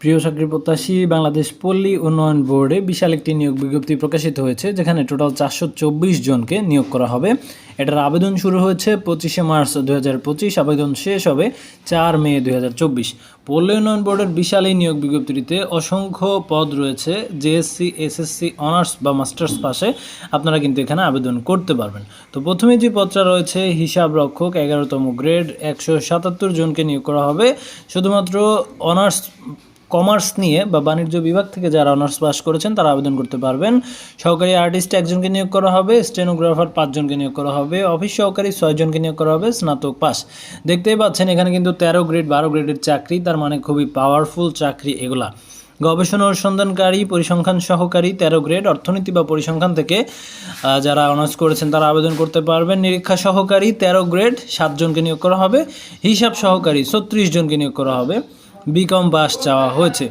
প্রিয় চাকরি প্রত্যাশী, বাংলাদেশ পল্লী উন্নয়ন বোর্ডে বিশাল একটি নিয়োগ বিজ্ঞপ্তি প্রকাশিত হয়েছে, যেখানে টোটাল চারশো চব্বিশ জনকে নিয়োগ করা হবে। এটার আবেদন শুরু হয়েছে পঁচিশে মার্চ দু হাজার পঁচিশ, আবেদন শেষ হবে চার মে দু পল্লী উন্নয়ন বোর্ডের বিশাল এই নিয়োগ বিজ্ঞপ্তিটিতে অসংখ্য পদ রয়েছে জেএসসি এসএসসি অনার্স বা মাস্টার্স পাশে আপনারা কিন্তু এখানে আবেদন করতে পারবেন। তো প্রথমে যে পদটা রয়েছে, হিসাব রক্ষক এগারোতম গ্রেড, একশো সাতাত্তর জনকে নিয়োগ করা হবে। শুধুমাত্র অনার্স কমার্স নিয়ে বা বাণিজ্য বিভাগ থেকে যারা অনার্স পাস করেছেন, তারা আবেদন করতে পারবেন। সহকারী আর্টিস্ট একজনকে নিয়োগ করা হবে স্টেনোগ্রাফার পাঁচজনকে নিয়োগ করা হবে অফিস সহকারী ছয়জনকে নিয়োগ করা হবে, স্নাতক পাস দেখতেই পাচ্ছেন, এখানে কিন্তু তেরো গ্রেড বারো গ্রেডের চাকরি, তার মানে খুবই পাওয়ারফুল চাকরি এগুলা। গবেষণা অনুসন্ধানকারী, পরিসংখ্যান সহকারী, তেরো গ্রেড অর্থনীতি বা পরিসংখ্যান থেকে যারা অনার্স করেছেন, তারা আবেদন করতে পারবেন। নিরীক্ষা সহকারী, তেরো গ্রেড সাতজনকে নিয়োগ করা হবে, হিসাব সহকারী ছত্রিশ জনকে নিয়োগ করা হবে। বিকম পাস চাওয়া হয়েছে।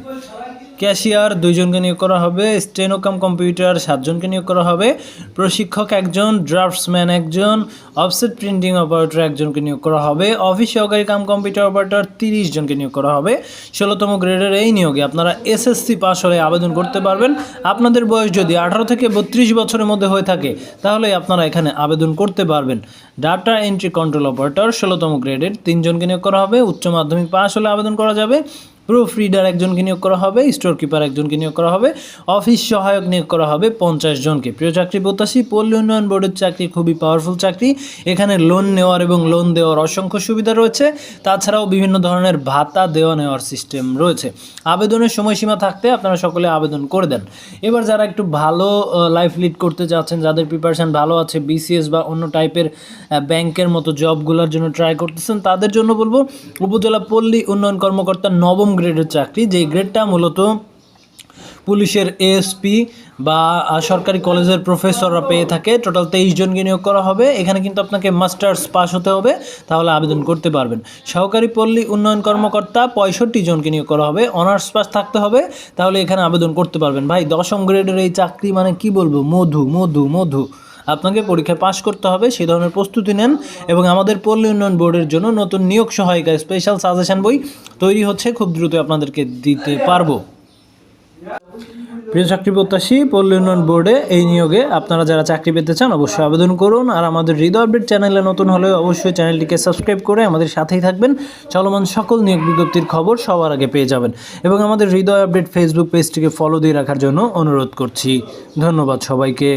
ক্যাশিয়ার দুইজনকে নিয়োগ করা হবে, স্টেনোকাম কম্পিউটার সাতজনকে নিয়োগ করা হবে, প্রশিক্ষক একজন, ড্রাফটসম্যান একজন, অফসেট প্রিন্টিং অপারেটর একজনকে নিয়োগ করা হবে, অফিস সহকারী কাম কম্পিউটার অপারেটর তিরিশ জনকে নিয়োগ করা হবে। ষোলোতম গ্রেডের এই নিয়োগে আপনারা এসএসসি পাস হলে আবেদন করতে পারবেন। আপনাদের বয়স যদি আঠারো থেকে বত্রিশ বছরের মধ্যে হয়ে থাকে, তাহলে আপনারা এখানে আবেদন করতে পারবেন। ডাটা এন্ট্রি কন্ট্রোল অপারেটর ষোলোতম গ্রেডের তিনজনকে নিয়োগ করা হবে, উচ্চ মাধ্যমিক পাস হলে আবেদন করা যাবে। প্রুফ রিডার একজনকে নিয়োগ করা হবে স্টোর কিপার একজনকে নিয়োগ করা হবে অফিস সহায়ক নিয়োগ করা হবে পঞ্চাশ জনকে। প্রিয় চাকরি প্রত্যাশী, পল্লী উন্নয়ন বোর্ডের চাকরি খুবই পাওয়ারফুল চাকরি। এখানে লোন নেওয়ার এবং লোন দেওয়ার অসংখ্য সুবিধা রয়েছে। তাছাড়াও বিভিন্ন ধরনের ভাতা দেওয়া নেওয়ার সিস্টেম রয়েছে। আবেদনের সময়সীমা থাকতে আপনারা সকলে আবেদন করে দেন। এবার যারা একটু ভালো লাইফ লিড করতে চাচ্ছেন যাদের প্রিপারেশন ভালো আছে বিসিএস বা অন্য টাইপের ব্যাংকের মতো জবগুলোর জন্য ট্রাই করতেছেন, তাদের জন্য বলব, উপজেলা পল্লী উন্নয়ন কর্মকর্তা নবম গ্রেডের চাকরি, যেই গ্রেডটা মূলত পুলিশের এএসপি বা সরকারি কলেজের প্রফেসররা পেয়ে থাকে। টোটাল তেইশ জনকে নিয়োগ করা হবে। এখানে কিন্তু আপনাকে মাস্টার্স পাস হতে হবে, তাহলে আবেদন করতে পারবেন। সহকারী পল্লী উন্নয়ন কর্মকর্তা পঁয়ষট্টি জনকে নিয়োগ করা হবে। অনার্স পাস থাকতে হবে, তাহলে এখানে আবেদন করতে পারবেন। ভাই, দশম গ্রেডের এই চাকরি মানে কি বলব? মধু মধু মধু। আপনাকে পরীক্ষায় পাশ করতে হবে সেই ধরনের প্রস্তুতি নেন এবং আমাদের পল্লী উন্নয়ন বোর্ডের জন্য নতুন নিয়োগ সহায়িকা স্পেশাল সাজেশন বই তৈরি হচ্ছে, খুব দ্রুত আপনাদেরকে দিতে পারব। প্রিয় চাকরি প্রত্যাশী, পল্লী উন্নয়ন বোর্ডে এই নিয়োগে আপনারা যারা চাকরি পেতে চান অবশ্যই আবেদন করুন আর আমাদের হৃদয় আপডেট চ্যানেলে নতুন হলে অবশ্যই চ্যানেলটিকে সাবস্ক্রাইব করে আমাদের সাথেই থাকবেন। চলমান সকল নিয়োগ বিজ্ঞপ্তির খবর সবার আগে পেয়ে যাবেন এবং আমাদের হৃদয় আপডেট ফেসবুক পেজটিকে ফলো দিয়ে রাখার জন্য অনুরোধ করছি। ধন্যবাদ সবাইকে।